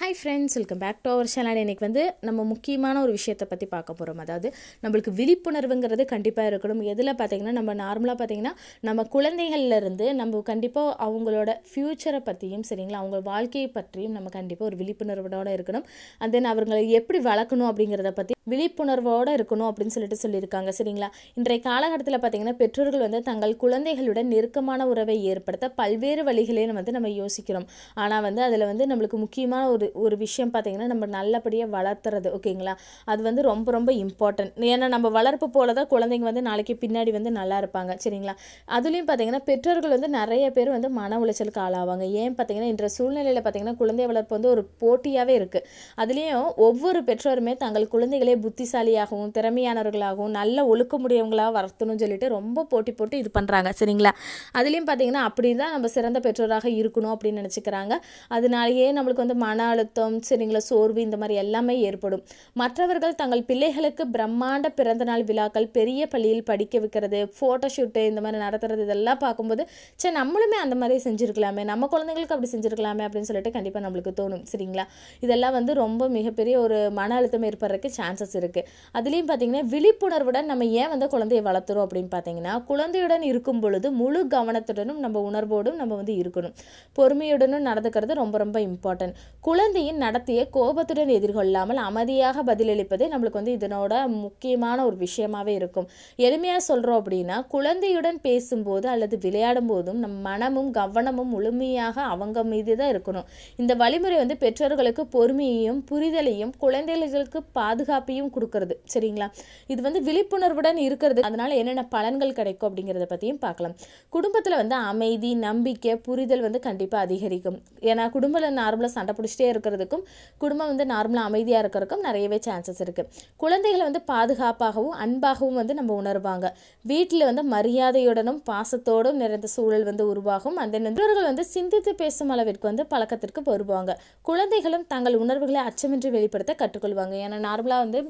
Hi friends welcome back to our channel இன்னைக்கு வந்து நம்ம முக்கியமான ஒரு விஷயத்தை பற்றி பார்க்க போகிறோம் அதாவது நம்மளுக்கு விழிப்புணர்வுங்கிறது கண்டிப்பாக இருக்கணும். எதில் பார்த்தீங்கன்னா நம்ம நார்மலாக பார்த்தீங்கன்னா நம்ம குழந்தைகள்லேருந்து நம்ம கண்டிப்பாக அவங்களோட ஃப்யூச்சரை பற்றியும் சரிங்களா? அவங்க வாழ்க்கையை பற்றியும் நம்ம கண்டிப்பாக ஒரு விழிப்புணர்வோட இருக்கணும். அண்ட் தென் அவர்களை எப்படி வளர்க்கணும் அப்படிங்கிறத பற்றி விழிப்புணர்வோடு இருக்கணும் அப்படின்னு சொல்லிட்டு சொல்லியிருக்காங்க சரிங்களா? இன்றைய காலகட்டத்தில் பார்த்திங்கன்னா பெற்றோர்கள் வந்து தங்கள் குழந்தைகளுடன் நெருக்கமான உறவை ஏற்படுத்த பல்வேறு வழிகளையும் வந்து நம்ம யோசிக்கிறோம். ஆனால் வந்து அதில் வந்து நம்மளுக்கு முக்கியமான ஒரு ஒரு விஷயம் பார்த்தீங்கன்னா நம்ம நல்லபடியாக வளர்த்துறது ஓகேங்களா? அது வந்து ரொம்ப ரொம்ப இம்பார்ட்டன்ட் ஏன்னா நம்ம வளர்ப்பு போல தான் குழந்தைங்க வந்து நாளைக்கு பின்னாடி வந்து நல்லா இருப்பாங்க சரிங்களா? அதுலேயும் பார்த்தீங்கன்னா பெற்றோர்கள் வந்து நிறைய பேர் வந்து மன உளைச்சலுக்கு ஆளாவாங்க. ஏன் பார்த்தீங்கன்னா இன்ற சூழ்நிலையில் பார்த்தீங்கன்னா குழந்தை வளர்ப்பு வந்து ஒரு போட்டியாகவே இருக்குது அதுலேயும் ஒவ்வொரு பெற்றோருமே தங்கள் குழந்தைகளே புத்திசாலியாகவும் திறமையானவர்களாகவும் நல்ல ஒழுக்கமுடையவங்களாக வளர்த்தணும்னு சொல்லிட்டு ரொம்ப போட்டி போட்டு இது பண்ணுறாங்க சரிங்களா? அதுலேயும் பார்த்தீங்கன்னா அப்படி தான் நம்ம சிறந்த பெற்றோராக இருக்கணும் அப்படின்னு நினச்சிக்கிறாங்க. அதனாலேயே நம்மளுக்கு வந்து மன அழுத்தம் சரிங்களா சோர்வு இந்த மாதிரி எல்லாமே ஏற்படும். மற்றவர்கள் தங்கள் பிள்ளைகளுக்கு பிரம்மாண்ட பிறந்தநாள் விழாக்கள் பெரிய பள்ளியில் படிக்க வைக்கிறது ஃபோட்டோ ஷூட்டு இந்த மாதிரி நடத்துறது இதெல்லாம் பார்க்கும்போது சரி நம்மளுமே அந்த மாதிரி செஞ்சுருக்கலாமே நம்ம குழந்தைங்களுக்கு அப்படி செஞ்சுருக்கலாமே அப்படின்னு சொல்லிட்டு கண்டிப்பாக நம்மளுக்கு தோணும் சரிங்களா? இதெல்லாம் வந்து ரொம்ப மிகப்பெரிய ஒரு மன அழுத்தம் ஏற்படுறதுக்கு சான்சஸ் இருக்குது அதுலேயும் பார்த்தீங்கன்னா விழிப்புணர்வுடன் நம்ம ஏன் வந்து குழந்தையை வளர்த்துறோம் அப்படின்னு பார்த்தீங்கன்னா குழந்தையுடன் இருக்கும் பொழுது முழு கவனத்துடனும் நம்ம உணர்வோடும் நம்ம வந்து இருக்கணும். பொறுமையுடனும் நடந்துக்கிறது ரொம்ப ரொம்ப இம்பார்ட்டன்ட் குழந்தையின் நடத்தையை கோபத்துடன் எதிர்கொள்ளாமல் அமைதியாக பதிலளிப்பது நம்மளுக்கு வந்து இதனோட முக்கியமான ஒரு விஷயமாவே இருக்கும். எளிமையாக சொல்கிறோம் அப்படின்னா குழந்தையுடன் பேசும்போது அல்லது விளையாடும் போதும் நம் மனமும் கவனமும் முழுமையாக அவங்க மீது தான் இருக்கணும். இந்த வழிமுறை வந்து பெற்றோர்களுக்கு பொறுமையையும் புரிதலையும் குழந்தைகளுக்கு பாதுகாப்பையும் கொடுக்கறது. சரிங்களா? இது வந்து விழிப்புணர்வுடன் இருக்கிறது. அதனால என்னென்ன பலன்கள் கிடைக்கும் அப்படிங்கிறத பற்றியும் பார்க்கலாம். குடும்பத்தில் வந்து அமைதி நம்பிக்கை புரிதல் வந்து கண்டிப்பாக அதிகரிக்கும். ஏன்னா குடும்பத்தில் நார்மலாக சண்டை பிடிச்சிட்டே இருக்கிறதுக்கும் குடும்பம் வந்து நார்மலாக அமைதியாக இருக்கிறதுக்கும் நிறையவே சான்சஸ் இருக்குது குழந்தைகளை வந்து பாதுகாப்பாகவும் அன்பாகவும் வந்து நம்ம உணர்வாங்க. வீட்டில் வந்து மரியாதையுடனும் பாசத்தோடும் நிறைந்த சூழல் வந்து உருவாகும். அந்த நண்பர்கள் வந்து சிந்தித்து பேசும் அளவிற்கு வந்து பழக்கத்திற்கு வருவாங்க. குழந்தைகளும் தங்கள் உணர்வுகளை அச்சமின்றி வெளிப்படுத்த கற்றுக்கொள்வாங்க. ஏன்னா நார்மலாக வந்து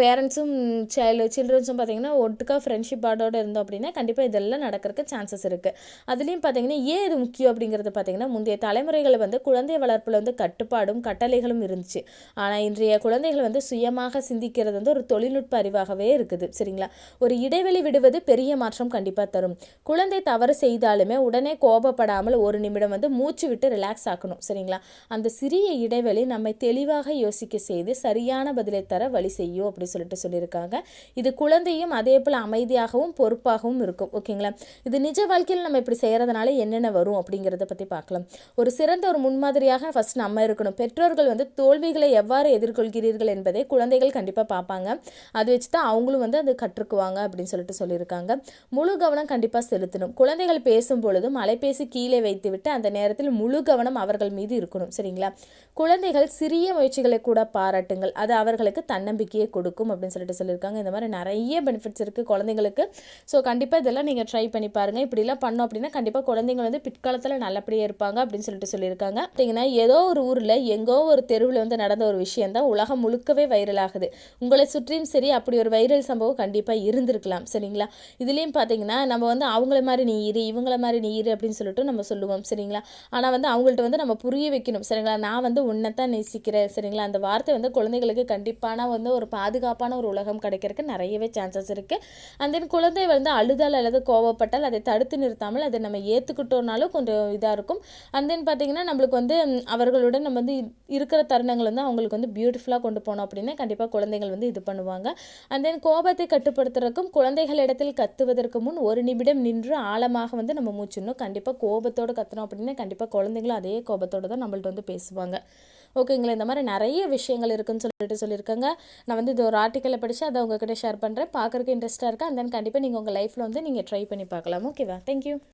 பேரண்ட்ஸும் சைல்டு சில்ட்ரன்ஸும் பார்த்தீங்கன்னா ஒட்டுக்கா ஃப்ரெண்ட்ஷிப் பாடோட இருந்தோம் அப்படின்னா கண்டிப்பாக இதெல்லாம் நடக்கிறதுக்கு சான்சஸ் இருக்குது அதுலேயும் பார்த்தீங்கன்னா ஏன் இது முக்கியம் அப்படிங்கிறது பார்த்தீங்கன்னா முந்தைய தலைமுறைகளை வந்து குழந்தை வளர்ப்பில் வந்து கட்டுப்பாடும் கட்டளைகளும் இருந்துச்சு. ஆனால் இன்றைய குழந்தைகள் வந்து சுயமாக சிந்திக்கிறது வந்து ஒரு தொழில்நுட்ப அறிவாகவே இருக்குது. சரிங்களா? ஒரு இடைவெளி விடுவது பெரிய மாற்றம் கண்டிப்பாக தரும். குழந்தை தவறு செய்தாலுமே உடனே கோபப்படாமல் ஒரு நிமிடம் வந்து மூச்சு விட்டு ரிலாக்ஸ் ஆக்கணும். சரிங்களா? அந்த சிறிய இடைவெளி நம்மை தெளிவாக யோசிக்க செய்து சரியான பதிலை தர வழி செய்யும் அப்படி சொல்லிட்டு சொல்லியிருக்காங்க. இது குழந்தையும் அதே போல் அமைதியாகவும் பொறுப்பாகவும் இருக்கும். ஓகேங்களா? இது நிஜ வாழ்க்கையில் நம்ம இப்படி செய்கிறதுனால என்னென்ன வரும் அப்படிங்கிறத பற்றி பார்க்கலாம். ஒரு சிறந்த ஒரு முன்மாதிரியாக ஃபர்ஸ்ட் நம்ம இருக்கணும் பெற்றோர்கள் வந்து தோல்விகளை எவ்வாறு எதிர்கொள்கிறீர்கள் என்பதை குழந்தைகள் கண்டிப்பாக பார்ப்பாங்க. அது வச்சு தான் அவங்களும் வந்து அது கற்றுக்குவாங்க அப்படின்னு சொல்லிட்டு சொல்லியிருக்காங்க. முழு கவனம் கண்டிப்பாக செலுத்தணும். குழந்தைகள் பேசும் பொழுதும் அலைபேசி கீழே வைத்துவிட்டு அந்த நேரத்தில் முழு கவனம் அவர்கள் மீது இருக்கணும். சரிங்களா? குழந்தைகள் சிறிய முயற்சிகளை கூட பாராட்டுங்கள். அது அவர்களுக்கு தன்னம்பிக்கையை கொடுக்கும் அப்படின்னு சொல்லிட்டு சொல்லியிருக்காங்க. இந்த மாதிரி நிறைய பெனிஃபிட்ஸ் இருக்குது குழந்தைங்களுக்கு. ஸோ கண்டிப்பாக இதெல்லாம் நீங்கள் ட்ரை பண்ணி பாருங்கள் இப்படிலாம் பண்ணோம் அப்படின்னா கண்டிப்பாக குழந்தைங்க வந்து பிற்காலத்தில் நல்லபடியாக இருப்பாங்க அப்படின்னு சொல்லிட்டு சொல்லியிருக்காங்க. பார்த்தீங்கன்னா ஏதோ ஒரு ஊரில் எங்கோ ஒரு தெருவில் வந்து நடந்த ஒரு விஷயந்தான் உலகம் முழுக்கவே வைரல் ஆகுது. உங்களை சுற்றியும் சரி அப்படி ஒரு வைரல் சம்பவம் கண்டிப்பாக இருந்திருக்கலாம் சரிங்களா? இதுலேயும் பார்த்தீங்கன்னா நம்ம வந்து அவங்கள மாதிரி நீ இரு இவங்கள மாதிரி நீ இரு அப்படின்னு சொல்லிட்டு நம்ம சொல்லுவோம் சரிங்களா? ஆனால் வந்து அவங்கள்ட்ட வந்து நம்ம புரிய வைக்கணும் சரிங்களா? நான் வந்து உன்னைத்தான் நேசிக்கிறேன் சரிங்களா? அந்த வார்த்தை வந்து குழந்தைகளுக்கு கண்டிப்பான வந்து ஒரு பாதுகாப்பான ஒரு உலகம் கிடைக்கிறதுக்கு நிறையவே சான்சஸ் இருக்குது அண்ட் தென் குழந்தை வந்து அழுதால் அல்லது கோவப்பட்டால் அதை தடுத்து நிறுத்தாமல் அதை நம்ம ஏற்றுக்கிட்டோம்னாலும் கொஞ்சம் இதாக இருக்கும். அண்ட் தென் பார்த்தீங்கன்னா நம்மளுக்கு வந்து அவர்களுடன் நம்ம வந்து இருக்கிற தருணங்கள் வந்து அவங்களுக்கு வந்து பியூட்டிஃபுல்லாக கொண்டு போனோம் அப்படின்னா கண்டிப்பாக குழந்தைகள் வந்து இது பண்ணுவாங்க. அண்ட் தென் கோபத்தை கட்டுப்படுத்துறதுக்கும் குழந்தைகளிடத்தில் கத்துவதற்கு முன் ஒரு நிமிடம் நின்று ஆழமாக வந்து நம்ம மூச்சிடணும் கண்டிப்பாக கோபத்தோடு கத்துனோம் அப்படின்னா கண்டிப்பாக குழந்தைங்களும் அதே கோபத்தோடு தான் நம்மள்ட்ட வந்து பேசுவாங்க. ஓகேங்களா இந்த மாதிரி நிறைய விஷயங்கள் இருக்குன்னு சொல்லிட்டு சொல்லியிருக்காங்க. நான் வந்து இது ஒரு ஆர்டிக்கலை படித்து அதை உங்ககிட்ட ஷேர் பண்ணுறேன் பார்க்குறதுக்கு இன்ட்ரெஸ்ட்டாக இருக்குது அண்ட் தென் கண்டிப்பாக நீங்கள் உங்கள் லைஃப்பில் வந்து நீங்கள் ட்ரை பண்ணி பார்க்கலாம். ஓகேவா தேங்க்யூ